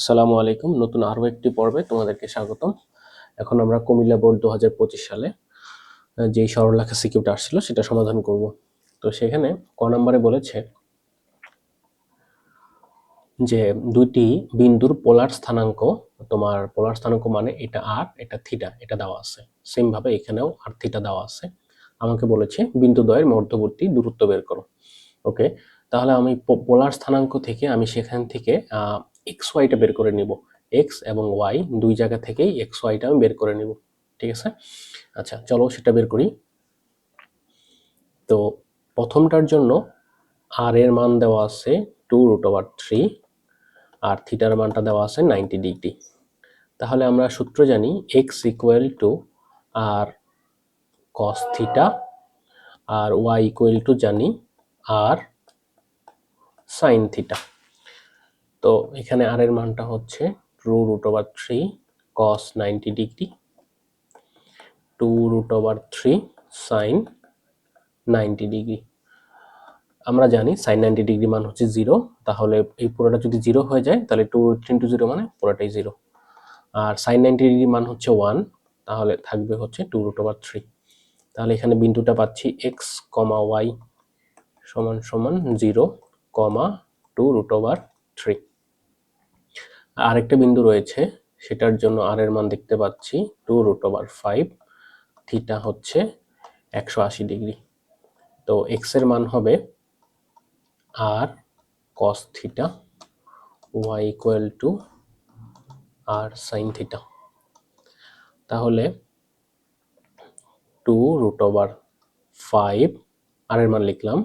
আসসালামু আলাইকুম। নতুন আরও একটি পর্বে তোমাদেরকে স্বাগতম। এখন আমরা কুমিল্লা বোর্ড দু হাজার পঁচিশ সালে যেই সরলরেখা সিকিউরিটি আসছিল, সেটা সমাধান করব। তো সেখানে ক নম্বরে বলেছে যে দুইটি বিন্দুর পোলার স্থানাঙ্ক, তোমার পোলার স্থানাঙ্ক মানে এটা আর এটা থিটা এটা দেওয়া আছে। সেমভাবে এখানেও আর থিটা দেওয়া আছে। আমাকে বলেছে, বিন্দু দ্বয়ের মধ্যবর্তী দূরত্ব বের করো। ওকে তাহলে আমি পোলার স্থানাঙ্ক থেকে আমি সেখান থেকে এক্স ওয়াইটা বের করে নিব। এক্স এবং ওয়াই দুই জায়গা থেকেই এক্স ওয়াইটা আমি বের করে নিব। ঠিক আছে? আচ্ছা চলো সেটা বের করি। তো প্রথমটার জন্য আর এর মান দেওয়া আছে টু রুট ওভার থ্রি আর থিটার মানটা দেওয়া আছে নাইনটি ডিগ্রি তাহলে আমরা সূত্র জানি x equal to r cos theta R y equal to জানি আর সাইন থিটা তো এখানে আর এর মানটা হচ্ছে two root over three cos ninety degree, two root over three sine ninety degree. আমরা জানি সাইন নাইনটি ডিগ্রি মান হচ্ছে জিরো, তাহলে এই পুরোটা যদি জিরো হয়ে যায়, তাহলে টু থ্রি ইন্টু জিরো মানে পুরোটাই জিরো। আর সাইন নাইনটি ডিগ্রি মান হচ্ছে ওয়ান, তাহলে থাকবে হচ্ছে টু রুট ওভার থ্রি। তাহলে এখানে বিন্দুটা পাচ্ছি এক্স কমা ওয়াই সমান সমান zero, comma two root over three. আরেকটা বিন্দু রয়েছে, সেটার জন্য আর এর মান দেখতে পাচ্ছি two root over five theta হচ্ছে একশো আশি ডিগ্রি তো এক্সের মান হবে r cos theta y equal to r sine theta তাহলে টু রুট ওভার ফাইভ আর এর মান লিখলাম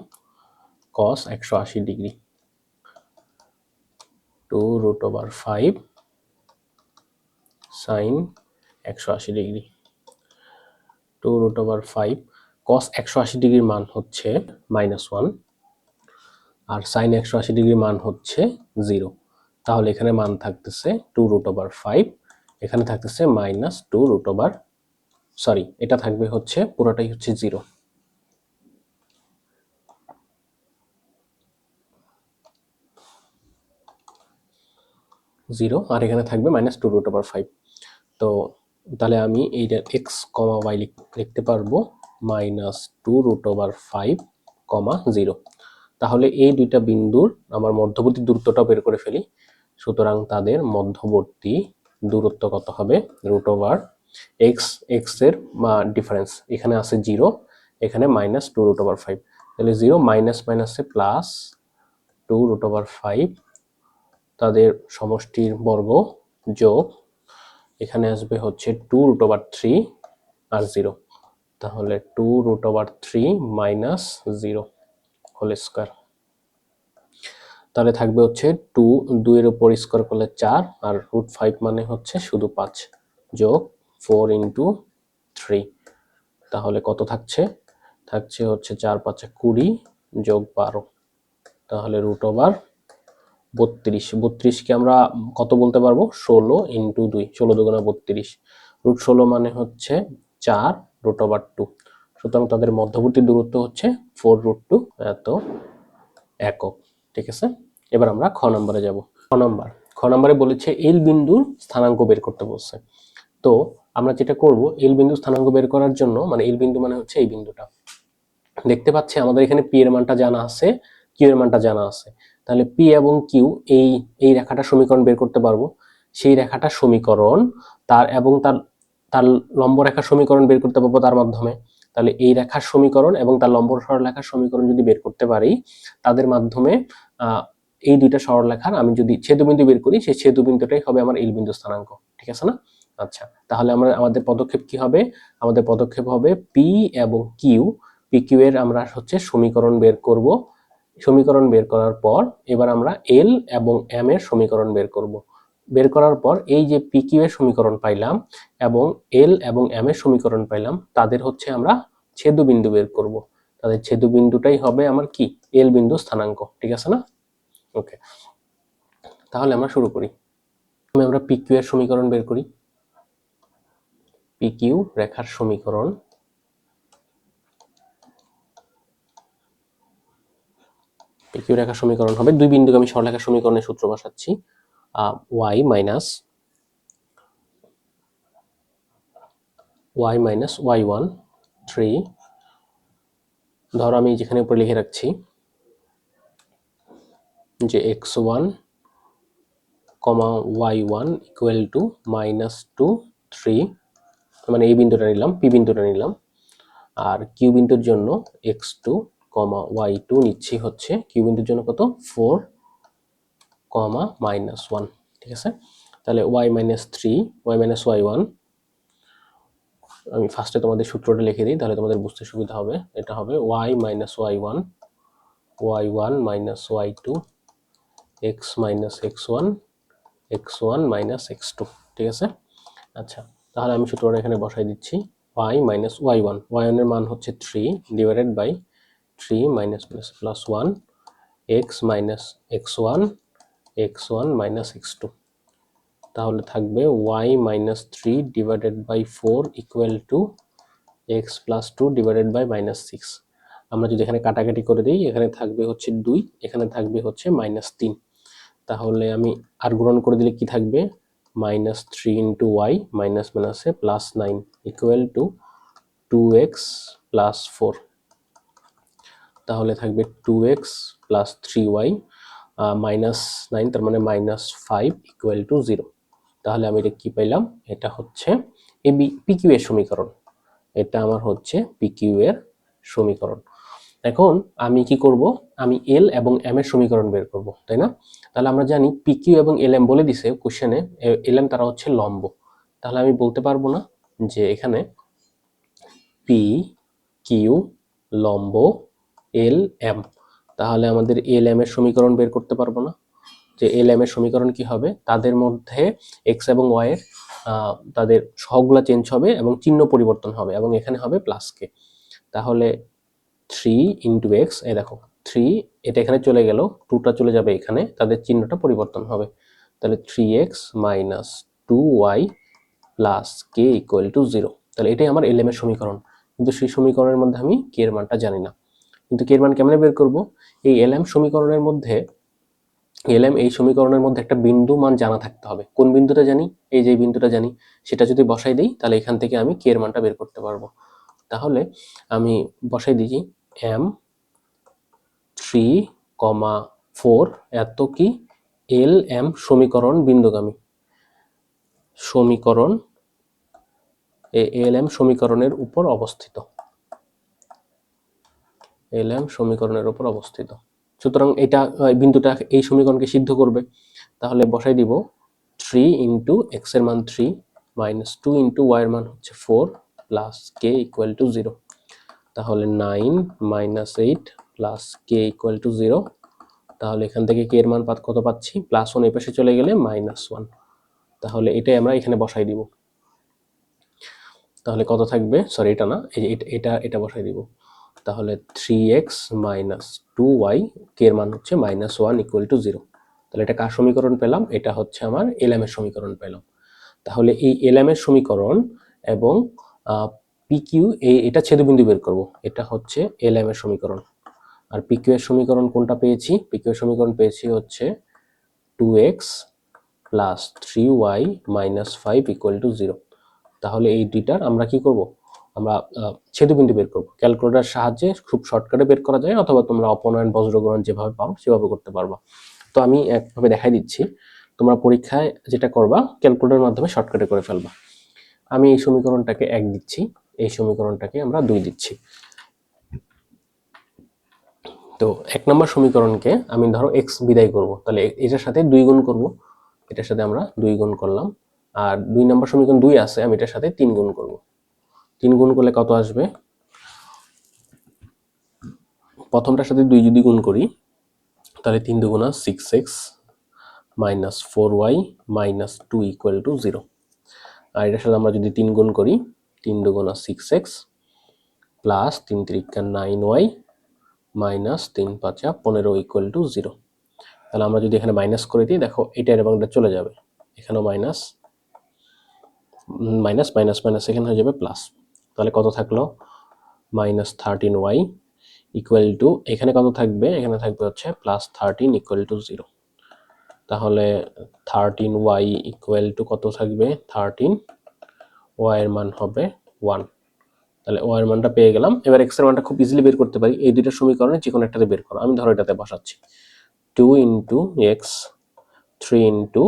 কস একশো আশি degree two root over five sine একশো আশি degree two root over five cos একশো আশি ডিগ্রির মান হচ্ছে মাইনাস ওয়ান আর সাইন একশো আশি ডিগ্রির মান হচ্ছে জিরো তাহলে এখানে মান থাকতেছে টু রুট ওভার ফাইভ এখানে থাকতেছে minus two root over sorry এটা থাকবে হচ্ছে পুরোটাই হচ্ছে জিরো জিরো আর এখানে থাকবে minus two root over five তো তাহলে আমি এইটা এক্স কমা ওয়াই লিখতে পারব minus two root over five comma zero তাহলে এই দুইটা বিন্দুর আমার মধ্যবর্তী দূরত্বটা বের করে ফেলি। সুতরাং তাদের মধ্যবর্তী দূরত্ব কত হবে? রুট ওভার এক্স এক্সের ডিফারেন্স এখানে আছে জিরো এখানে minus two root over five তাহলে জিরো মাইনাস মাইনাসে plus two root over five তাদের সমষ্টির বর্গ যোগ এখানে আসবে হচ্ছে টু রুট ওভার থ্রি আর জিরো তাহলে two root over three minus zero whole square তাহলে থাকবে হচ্ছে টু দুইয়ের উপর স্কোয়ার করলে চার আর রুট ফাইভ মানে হচ্ছে শুধু পাঁচ যোগ ফোর ইন্টু থ্রি তাহলে কত থাকছে? থাকছে হচ্ছে চার পাঁচে কুড়ি যোগ বারো। তাহলে রুট ওভার বত্রিশ বত্রিশকে আমরা কত বলতে পারব? ষোলো ইন্টু দুই, ষোলো দুগুণা বত্রিশ। রুট ষোলো মানে হচ্ছে চার রুট ওভার টু। সুতরাং তাদের মধ্যবর্তী দূরত্ব হচ্ছে ফোর রুট টু এত একক। ঠিক আছে? এবার আমরা খ নম্বরে যাব। খ নম্বর। খ নম্বরে বলেছে এল বিন্দুর স্থানাঙ্ক বের করতে বলছে। তো আমরা যেটা করব, এল বিন্দুর স্থানাঙ্ক বের করার জন্য মানে এল বিন্দু মানে হচ্ছে এই বিন্দুটা। দেখতে পাচ্ছি আমাদের এখানে পি এর মানটা জানা আছে, কিউ এর মানটা জানা আছে। তাহলে পি এবং কিউ এই এই রেখাটা সমীকরণ বের করতে পারব। সেই রেখাটা সমীকরণ, তার এবং তার তার লম্ব রেখার সমীকরণ বের করতে পারব তার মাধ্যমে। তাহলে এই রেখার সমীকরণ এবং তার লম্ব সরলরেখার সমীকরণ যদি বের করতে পারি, তাদের মাধ্যমে এই দুইটা সরলরেখার আমি যদি ছেদবিন্দু বের করি, সেই ছেদবিন্দুটাই হবে আমার এল বিন্দু স্থানাঙ্ক। ঠিক আছে না? আচ্ছা তাহলে আমরা, আমাদের পদক্ষেপ কি হবে? আমাদের পদক্ষেপ হবে পি এবং কিউ পি কিউ এর আমরা হচ্ছে সমীকরণ বের করব। সমীকরণ বের করার পর এবার আমরা এল এবং এম এর সমীকরণ বের করব। বের করার পর এই যে পি কিউ এর সমীকরণ পাইলাম এবং এল এবং এম এর সমীকরণ পাইলাম, তাদের হচ্ছে আমরা ছেদু বিন্দু বের করব। তাদের ছেদু বিন্দুটাই হবে আমার কি? এল বিন্দু স্থানাঙ্ক, ঠিক আছে না? ওকে তাহলে আমরা শুরু করি। আমরা পি কিউ এর সমীকরণ বের করি। পি কিউ রেখার সমীকরণ। পিকিউ রেখা সমীকরণ হবে। দুই বিন্দুগামী সরলরেখা সমীকরণের সূত্র বসাচ্ছি। Y minus y minus y one three ধরো আমি যেখানে উপরে লিখে রাখছি যে x one comma y one equal to minus two three মানে এই বিন্দুটা নিলাম, পি বিন্দুটা নিলাম। আর কিউ বিন্দুর জন্য x two comma y two নিচ্ছি হচ্ছে কিউ বিন্দুর জন্য কত? ফোর কমা মাইনাস ওয়ান ঠিক আছে? তাহলে y minus three y minus y one আমি ফার্স্টে তোমাদের সূত্রটা লিখে দিই, তাহলে তোমাদের বুঝতে সুবিধা হবে। এটা হবে y minus y one y one minus y two x minus x one x one minus x two ঠিক আছে? আচ্ছা তাহলে আমি সূত্রটা এখানে বসাই দিচ্ছি y minus y one y ওয়ানের মান হচ্ছে three divided by three minus plus plus one x minus x one x one minus x two তাহলে থাকবে y minus three divided by four equal to x plus two divided by minus six আমরা যদি এখানে কাটাকাটি করে দিই, এখানে থাকবে হচ্ছে দুই, এখানে থাকবে হচ্ছে মাইনাস তিন। তাহলে আমি আর গ্রহণ করে দিলে কি থাকবে? Minus three into y minus মাইনাসে plus nine equal to two x plus four তাহলে থাকবে two x plus three y minus nine তার মানে minus five equal to zero তাহলে আমি এটা কি পাইলাম এটা হচ্ছে এ পিকিউ এর সমীকরণ। এটা আমার হচ্ছে পিকিউ এর সমীকরণ। এখন আমি কি করব? আমি এল এবং এম এর সমীকরণ বের করব, তাই না? তাহলে আমরা জানি পিকিউ এবং এল এম বলে দিছে কোশ্চেনে এল এম তারা হচ্ছে লম্ব। তাহলে আমি বলতে পারব না যে এখানে পি কিউ লম্ব এল এম। তাহলে আমাদের এল এম এর সমীকরণ বের করতে পারব না। যে এল এম এর সমীকরণ কি হবে? তাদের মধ্যে এক্স এবং ওয়াই এর তাদের সহগুলা চেঞ্জ হবে এবং চিহ্ন পরিবর্তন হবে এবং এখানে হবে প্লাস কে তাহলে থ্রি ইন্টু এক্স এই দেখো থ্রি এটা এখানে চলে গেল টুটা চলে যাবে এখানে, তাদের চিহ্নটা পরিবর্তন হবে। তাহলে three x minus two y plus k equal to zero তাহলে এটাই আমার এল এম এর সমীকরণ। কিন্তু সেই সমীকরণের মধ্যে আমি কে এর মানটা জানি না। কিন্তু কে এর মান কেমনে বের করব? এই এল এম সমীকরণের মধ্যে এলএম এই সমীকরণের মধ্যে একটা বিন্দু মান জানা থাকতে হবে। কোন বিন্দুটা জানি? এই যে বিন্দুটা জানি, সেটা যদি বসাই দিই, তাহলে এখান থেকে আমি কে এর মানটা বের করতে পারব? তাহলে আমি বসাই দিই এম থ্রি কমা ফোর, এত কি? এল এম সমীকরণ বিন্দুগামী। সমীকরণ এ এল এম সমীকরণের উপর অবস্থিত। এল এম সমীকরণের উপর অবস্থিত। সুতরাং এটা বিন্দুটা এই সমীকরণকে সিদ্ধ করবে। তাহলে বসাই দিব থ্রি ইন্টু এক্সের মান three minus two into y এর মান হচ্ছে four plus k equal to zero তাহলে nine minus eight plus k equal to zero তাহলে এখান থেকে কে এর মান পাত- কত পাচ্ছি? প্লাস ওয়ান এই পাশে চলে গেলে মাইনাস ওয়ান তাহলে এটাই আমরা এখানে বসাই দিব। তাহলে কত থাকবে? সরি এটা না এটা এটা বসাই দিব। তাহলে three x minus two y k এর মান হচ্ছে minus one equal to zero তাহলে এটা কার সমীকরণ পেলাম? এটা হচ্ছে আমার এলএম এর সমীকরণ পেলাম। তাহলে এই এলএম এর সমীকরণ এবং পিকিউ এই এটা ছেদবিন্দু বের করব। এটা হচ্ছে এলএম এর সমীকরণ। আর পিকিউ এর সমীকরণ কোনটা পেয়েছি? পিকিউ এর সমীকরণ পেয়েছি হচ্ছে two x plus three y minus five equal to zero তাহলে এই দুইটার আমরা কি করব? আমরা ছেদবিন্দু বের করব। ক্যালকুলেটার সাহায্যে খুব শর্টকাটে বের করা যায়, অথবা তোমরা অপনয়ন, বজ্রগ্রহণ যেভাবে পাও সেভাবে করতে পারবা। তো আমি একভাবে দেখাই দিচ্ছি। তোমরা পরীক্ষায় যেটা করবা, ক্যালকুলেটারের মাধ্যমে শর্টকাটে করে ফেলবা। আমি এই সমীকরণটাকে এক দিচ্ছি, এই সমীকরণটাকে আমরা দুই দিচ্ছি। তো এক নম্বর সমীকরণকে আমি ধরো এক্স বিদায় করব, তাহলে এটার সাথে দুই গুণ করব। এটার সাথে আমরা দুই গুণ করলাম। আর দুই নম্বর সমীকরণ দুই আছে, আমি এটার সাথে তিন গুণ করব। তিন গুণ করলে কত আসবে? প্রথমটার সাথে দুই যদি গুণ করি, তাহলে তিন দুগুণা six x minus four y minus two equal to zero আর এটার সাথে আমরা যদি তিন গুণ করি, তিন দুগুণা সিক্স এক্স প্লাস তিন তিরিকা নাইন ওয়াই মাইনাস তিন পাঁচা পনেরো ইকুয়াল টু জিরো তাহলে আমরা যদি এখানে মাইনাস করে দিই, দেখো এটার এবং এটা চলে যাবে। এখানেও মাইনাস মাইনাস মাইনাস মাইনাস এখানে হয়ে যাবে প্লাস তাহলে কত থাকল? Minus thirteen y equal to এখানে কত থাকবে? এখানে থাকবে হচ্ছে plus thirteen equal to zero তাহলে থার্টিন ওয়াই ইকুয়াল টু কত থাকবে? থার্টিন ওয়াই এর মান হবে ওয়ান তাহলে ওয়াই এর মানটা পেয়ে গেলাম। এবার এক্সের মানটা খুব ইজিলি বের করতে পারি। এই দুইটা সমীকরণে যে কোনো একটাতে বের করো। আমি ধরো এটাতে বসাচ্ছি। Two into x three into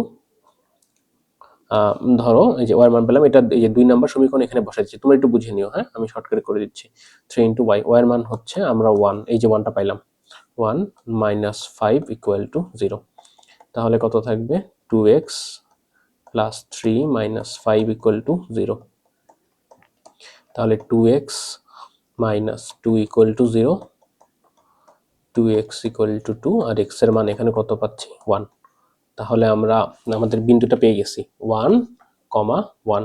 ধরো, এই যে ওয়াই মান পেলাম এটা এই যে দুই নাম্বার সমীকরণ এখানে বসাই দিচ্ছি। তোমরা একটু বুঝে নিও হ্যাঁ? আমি শর্টকাট করে দিচ্ছি। থ্রি ইন্টু ওয়াই এর মান হচ্ছে আমরা ওয়ান এই যে ওয়ানটা পাইলাম। One minus five equal to zero তাহলে কত থাকবে? Two x plus three minus five equal to zero তাহলে two x minus two equal to zero two x equal to two আর এক্সের মান এখানে কত পাচ্ছি? ওয়ান তাহলে আমরা আমাদের বিন্দুটা পেয়ে গেছি। ওয়ান কমা ওয়ান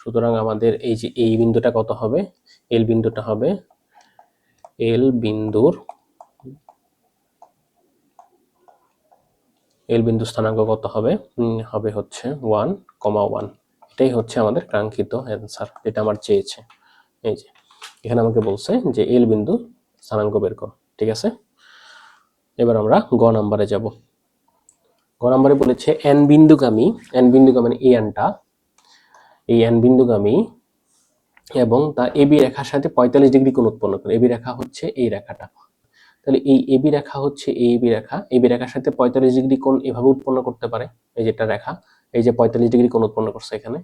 সুতরাং আমাদের এই যে এই বিন্দুটা কত হবে? এল বিন্দুটা হবে এল বিন্দুর এল বিন্দু স্থানাঙ্ক কত হবে? হবে হচ্ছে ওয়ান কমা ওয়ান এটাই হচ্ছে আমাদের কাঙ্ক্ষিত অ্যান্সার যেটা আমার চেয়েছে। এই যে, এখানে আমাকে বলছে যে এল বিন্দু স্থানাঙ্ক বের করো, ঠিক আছে? এবার আমরা গ নাম্বারে যাব। গ নাম্বারে বলেছে এন বিন্দুগামী এন বিন্দুগামী মানে এই এনটা এই এন বিন্দুগামী এবং তার এবি রেখার সাথে পঁয়তাল্লিশ ডিগ্রি কোণ উৎপন্ন করে। এবি রেখা হচ্ছে এই রেখাটা। তাহলে এই এবি রেখা হচ্ছে এই এবি রেখা। এবি রেখার সাথে পঁয়তাল্লিশ ডিগ্রি কোণ এভাবে উৎপন্ন করতে পারে। এই যেটা রেখা, এই যে পঁয়তাল্লিশ ডিগ্রি কোণ উৎপন্ন করছে এখানে।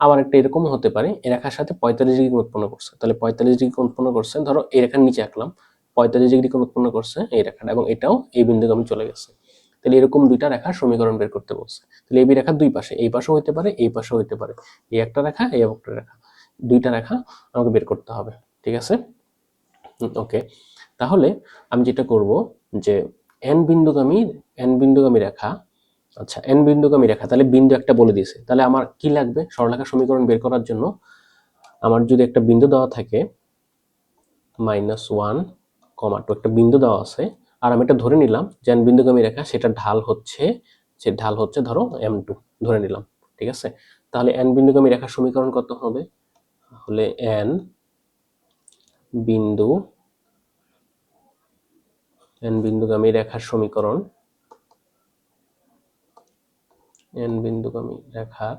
আবার একটা এরকম হতে পারে এই রেখার সাথে পঁয়তাল্লিশ ডিগ্রি কোণ উৎপন্ন করছে। তাহলে পঁয়তাল্লিশ ডিগ্রি কোণ উৎপন্ন করছে, ধরো এই রেখার নিচে আঁকলাম, পঁয়তাল্লিশ ডিগ্রি কোণ উৎপন্ন করছে এই রেখাটা এবং এটাও এই বিন্দুগামী চলে গেছে। তাহলে এরকম দুইটা রেখার সমীকরণ বের করতে বলছে। তাহলে এবি রেখার দুই পাশে, এই পাশেও হইতে পারে, এই পাশেও হইতে পারে। এই একটা রেখা, এই একটা রেখা। দুইটা রেখা আমাকে বের করতে হবে, ঠিক আছে? ওকে। তাহলে আমি যেটা করব যে এন বিন্দুগামী এন বিন্দুগামী রেখা আচ্ছা এন বিন্দুগামী রেখা, তাহলে বিন্দু একটা বলে দিয়েছে। তাহলে আমার কি লাগবে? সরলরেখা সমীকরণ বের করার জন্য আমার যদি একটা বিন্দু দেওয়া থাকে মাইনাস ওয়ান কমা টু একটা বিন্দু দেওয়া আছে আর আমি এটা ধরে নিলাম যে এন বিন্দুগামী রেখা সেটা ঢাল হচ্ছে যে ঢাল হচ্ছে ধরো এম টু ধরে নিলাম, ঠিক আছে? তাহলে এন বিন্দুগামী রেখার সমীকরণ কত হবে? তাহলে এন বিন্দু এন বিন্দুগামী রেখার সমীকরণ এন বিন্দুগামী রেখার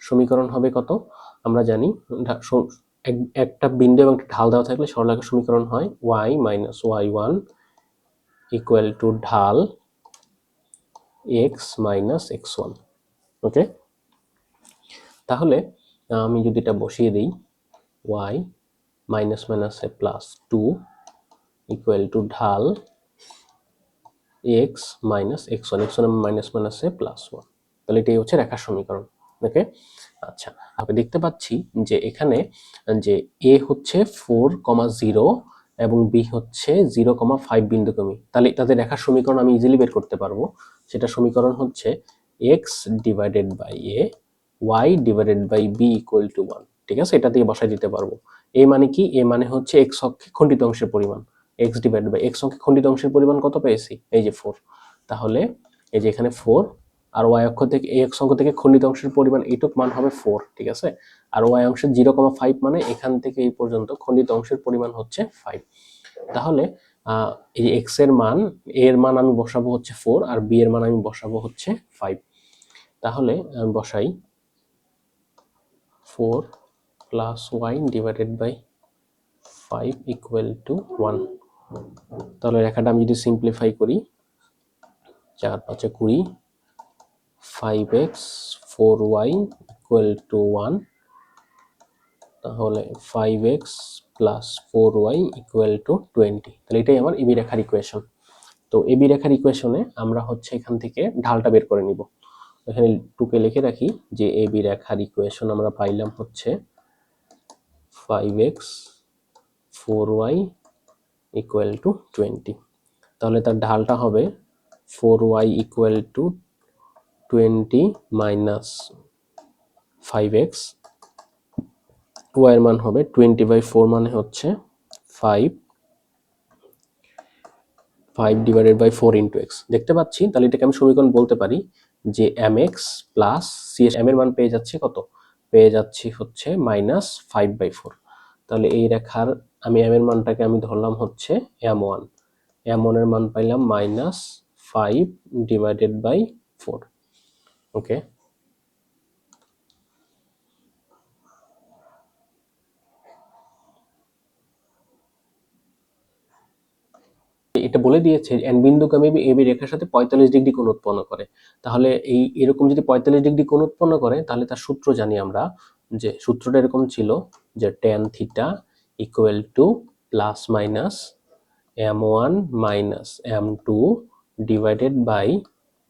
সমীকরণ হবে কত? আমরা জানি এক- একটা বিন্দু এবং একটা ঢাল দেওয়া থাকলে সরলরেখার সমীকরণ হয় y minus y one equal to ঢাল x minus x one okay তাহলে আমি যদি এটা বসিয়ে দিই ওয়াই মাইনাস মাইনাসে প্লাস টু ইকুয়াল টু ঢাল x minus x one x one minus মাইনাসে প্লাস ওয়ান তাহলে এটাই হচ্ছে রেখার সমীকরণ ওকে আচ্ছা আমি দেখতে পাচ্ছি যে এখানে যে এ হচ্ছে ফোর কমা জিরো এবং বি হচ্ছে জিরো কমা ফাইভ বিন্দুকমি তাহলে তাদের রেখার সমীকরণ আমি ইজিলি বের করতে পারব। সেটা সমীকরণ হচ্ছে x divided by a y divided by b equal to one ঠিক আছে? এটা দিয়ে বসাই দিতে পারব। এ মানে কি? এ মানে হচ্ছে এক্স অক্ষে খণ্ডিত অংশের পরিমাণ। এক্স ডিভাইড বাই এক্স অক্ষে খণ্ডিত অংশের পরিমাণ কত পেয়েছি? এই যে ফোর তাহলে এই যে এখানে ফোর আর ওয়াই অক্ষ থেকে এক্স অঙ্ক থেকে খণ্ডিত অংশের পরিমাণ, এইটুক মান হবে ফোর ঠিক আছে? আর ওয়াই অংশের জিরো কমা ফাইভ মানে এখান থেকে এই পর্যন্ত খণ্ডিত অংশের পরিমাণ হচ্ছে ফাইভ। তাহলে এই এক্সের মান এর মান আমি বসাবো হচ্ছে ফোর আর বি এর মান আমি বসাবো হচ্ছে ফাইভ তাহলে বসাই four plus y divided by five equal to one তাহলে রেখাটা আমি যদি সিম্পলিফাই করি, চার পাঁচে কুড়ি five x four y equal to one তাহলে five x plus four y equal to twenty তাহলে এটাই আমার এবি রেখার ইকুয়েশন তো এবি রেখার ইকুয়েশনে আমরা হচ্ছে এখান থেকে ঢালটা বের করে নিব। এখানে টুকে লিখে রাখি যে এবি রেখার ইকুয়েশন আমরা পাইলাম হচ্ছে five x four y equal to twenty তাহলে তার ঢালটা হবে four y equal to twenty minus five x ওয়াইয়ের মান হবে টোয়েন্টি বাই ফোর মানে হচ্ছে five five divided by four into x দেখতে পাচ্ছি, তাহলে এটাকে আমি সমীকরণ বলতে পারি যে m x plus c m এর মান পেয়ে যাচ্ছি কত? পেয়ে যাচ্ছি হচ্ছে মাইনাস ফাইভ বাই ফোর তাহলে এই রেখার, আমি এম এর মানটাকে আমি ধরলাম হচ্ছে এম ওয়ান এম ওয়ানের মান পাইলাম minus five divided by four okay এটা বলে দিয়েছে এন বিন্দুগামী এবি রেখার সাথে পঁয়তাল্লিশ ডিগ্রি কোণ উৎপন্ন করে। তাহলে এই এরকম যদি পঁয়তাল্লিশ ডিগ্রি কোণ উৎপন্ন করে, তাহলে তার সূত্র জানি আমরা যে সূত্রটা এরকম ছিল যে tan theta equal to plus minus m one minus m two divided by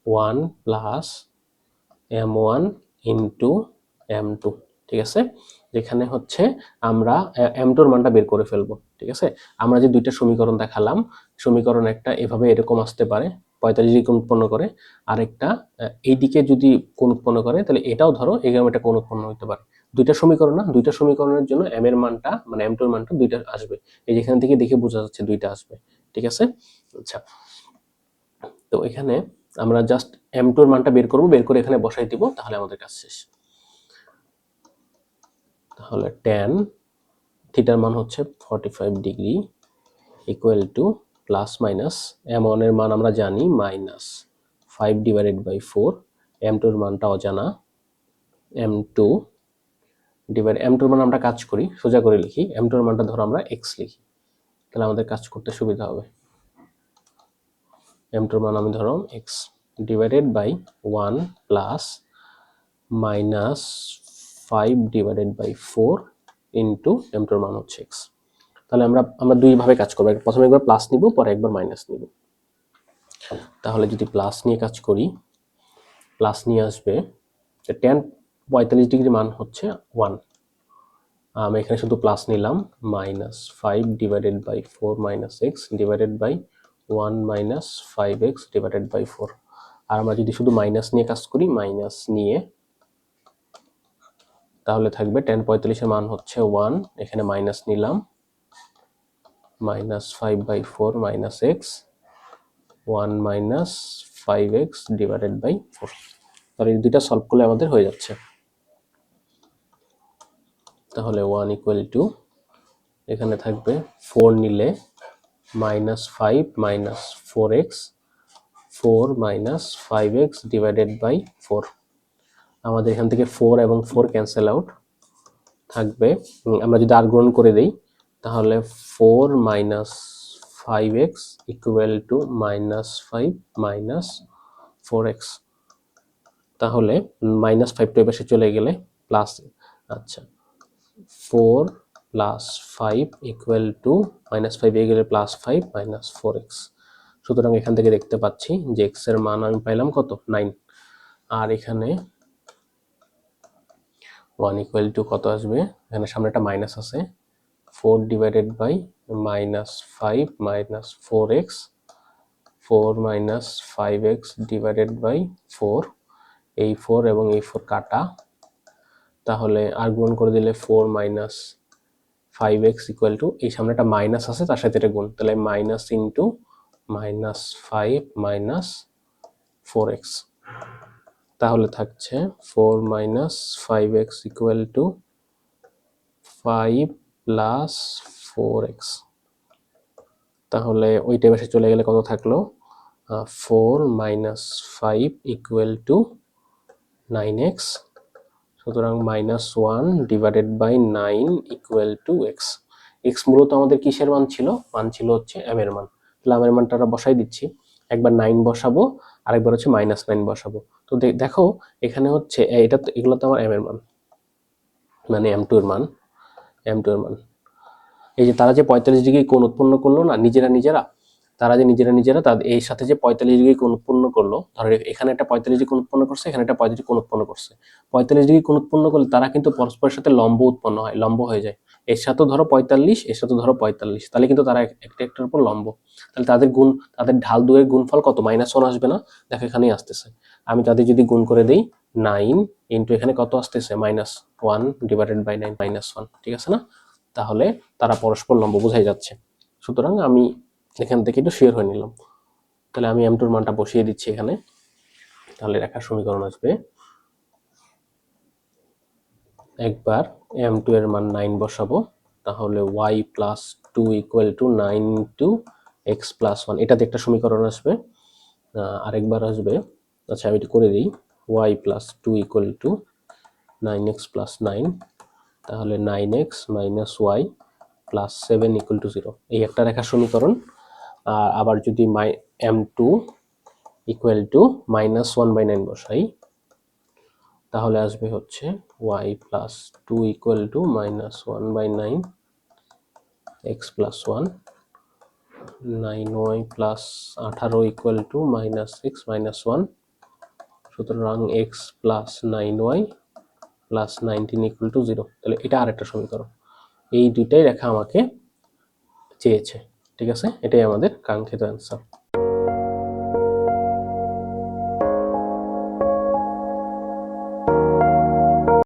one plus m one into m two ঠিক আছে? যেখানে হচ্ছে আমরা এম টুর মানটা বের করে ফেলব, ঠিক আছে? আমরা যে দুইটা সমীকরণ দেখালাম, সমীকরণ একটা এভাবে এরকম আসতে পারে, পঁয়তাল্লিশ ডিগ্রি উৎপন্ন করে আরেকটা এইদিকে যদি কোণ উৎপন্ন করে, তাহলে এটাও ধরো এরকম একটা কোণ উৎপন্ন হতে পারে। দুইটা সমীকরণ না, দুইটা সমীকরণের জন্য এম এর মানটা মানে এম টুর মানটা দুইটা আসবে। এই যেখান থেকে দেখে বোঝা যাচ্ছে দুইটা আসবে, ঠিক আছে? আচ্ছা। তো এখানে আমরা জাস্ট এম টুর মানটা বের করব, বের করে এখানে বসাই দিব, তাহলে আমাদের কাজ শেষ। তাহলে টেন থিটার মান হচ্ছে forty five degree equal to plus minus m ওয়ানের মান আমরা জানি minus five divided by four m টুর মানটা অজানা এম টু ডিভাইড এম টুর মান আমরা কাজ করি, সোজা করে লিখি এম টুর মানটা ধরো আমরা এক্স লিখি, তাহলে আমাদের কাজ করতে সুবিধা হবে। এম টুর মান আমি ধরো x divided by one plus minus five divided by four into m টুর মান হচ্ছে এক্স তাহলে আমরা আমরা দুইভাবে কাজ করব। প্রথমে একবার প্লাস নিব, পরে একবার মাইনাস নিব। তাহলে যদি প্লাস নিয়ে কাজ করি প্লাস নিয়ে আসবে টেন পঁয়তাল্লিশ ডিগ্রি মান হচ্ছে ওয়ান আমি এখানে শুধু প্লাস নিলাম minus five divided by four minus x divided by one minus five x divided by four আর আমরা যদি শুধু মাইনাস নিয়ে কাজ করি মাইনাস নিয়ে তাহলে থাকবে টেন পঁয়তাল্লিশের মান হচ্ছে ওয়ান এখানে মাইনাস নিলাম। Minus five by four minus x one minus five x divided by four তাহলে এই দুইটা সলভ করলে আমাদের হয়ে যাচ্ছে। তাহলে ওয়ান ইকুয়াল টু এখানে থাকবে ফোর নিলে minus five minus four x four minus five x divided by four আমাদের এখান থেকে ফোর এবং ফোর ক্যান্সেল আউট থাকবে। আমরা যদি আর গুণন করে দেই, তাহলে four minus five x equal to minus five minus four x তাহলে মাইনাস ফাইভটা এপাশে চলে গেলে প্লাস আচ্ছা four plus five equal to minus five এ গেলে plus five minus four x সুতরাং এখান থেকে দেখতে পাচ্ছি যে এক্সের মান আমি পাইলাম কত? নাইন আর এখানে ওয়ান ইকুয়াল টু কত আসবে? এখানে সামনে একটা মাইনাস আছে। Four divided by minus five minus four x four minus five x divided by four এই ফোর এবং এই ফোর কাটা। তাহলে আর গুণ করে দিলে four minus five x equal to এই সামনে একটা মাইনাস আছে, তার সাথে এটা গুণ। তাহলে minus into minus five minus four x তাহলে থাকছে four minus five x equal to five plus four x. তাহলে ওইটা পাশে চলে গেলে কত থাকল? Four minus five equal to nine x. সুতরাং minus one divided by nine equal to x. X মূলত আমাদের কিসের মান ছিল? মান ছিল হচ্ছে এম এর মান। তাহলে এর মানটা বসাই দিচ্ছি। একবার নাইন বসাবো, আরেকবার হচ্ছে মাইনাস নাইন বসাবো। তো দেখো, এখানে হচ্ছে এটা তো এগুলো তো আমার এম এর মান। মানে এম টু এর মান। এম টু এর মান। এই যে তারা যে পঁয়তাল্লিশ ডিগ্রি কোণ উৎপন্ন করল না, নিজেরা নিজেরা, তারা যে নিজেরা নিজেরা তাদের এই সাথে যে পঁয়তাল্লিশ ডিগ্রি কোণ উৎপন্ন করল, ধরো এখানে একটা পঁয়তাল্লিশ ডিগ্রি কোণ উৎপন্ন করছে, এখানে একটা পঁয়তাল্লিশ কোণ উৎপন্ন করছে। পঁয়তাল্লিশ ডিগ্রি কোণ উৎপন্ন করলে তারা কিন্তু পরস্পরের সাথে লম্ব উৎপন্ন হয়, লম্ব হয়ে যায়। এর সাথে ধরো পঁয়তাল্লিশ, এর সাথে ধরো পঁয়তাল্লিশ, তাহলে কিন্তু তারা একটা একটার উপর লম্ব। তাহলে তাদের গুণ, তাদের ঢাল দুয়ের গুণফল কত? মাইনাস ওয়ান আসবে না? দেখো এখানেই আসতেছে। আমি তাদের যদি গুণ করে দিই নাইন ইন্টু এখানে কত আসতেছে? Minus one divided by nine minus one ঠিক আছে না? তাহলে তারা পরস্পর লম্ব বোঝাই যাচ্ছে। সুতরাং আমি এখান থেকে একটু শেয়ার হয়ে নিলাম। তাহলে আমি এম টুর মানটা বসিয়ে দিচ্ছি এখানে। তাহলে রেখার সমীকরণ আসবে। একবার এম টু এর মান নাইন বসাবো। তাহলে y plus two equal to nine two x plus one এটাতে একটা সমীকরণ আসবে। আরেকবার আসবে। আচ্ছা আমি এটা করে দিই। Y plus two equal to nine x plus nine তাহলে nine x minus y plus seven equal to zero এই একটা রেখা সমীকরণ। আর আবার যদি মাই m two equal to minus one by nine বসাই, তাহলে আসবে হচ্ছে y plus two equal to minus one by nine x plus one nine y plus আঠারো equal to minus six minus one সুতরাং x plus nine y plus nineteen two zero এটা আরেকটা সমীকরণ। এই দুইটাই রেখা আমাকে চেয়েছে। ঠিক আছে? এটাই আমাদের কাঙ্ক্ষিত অ্যান্সার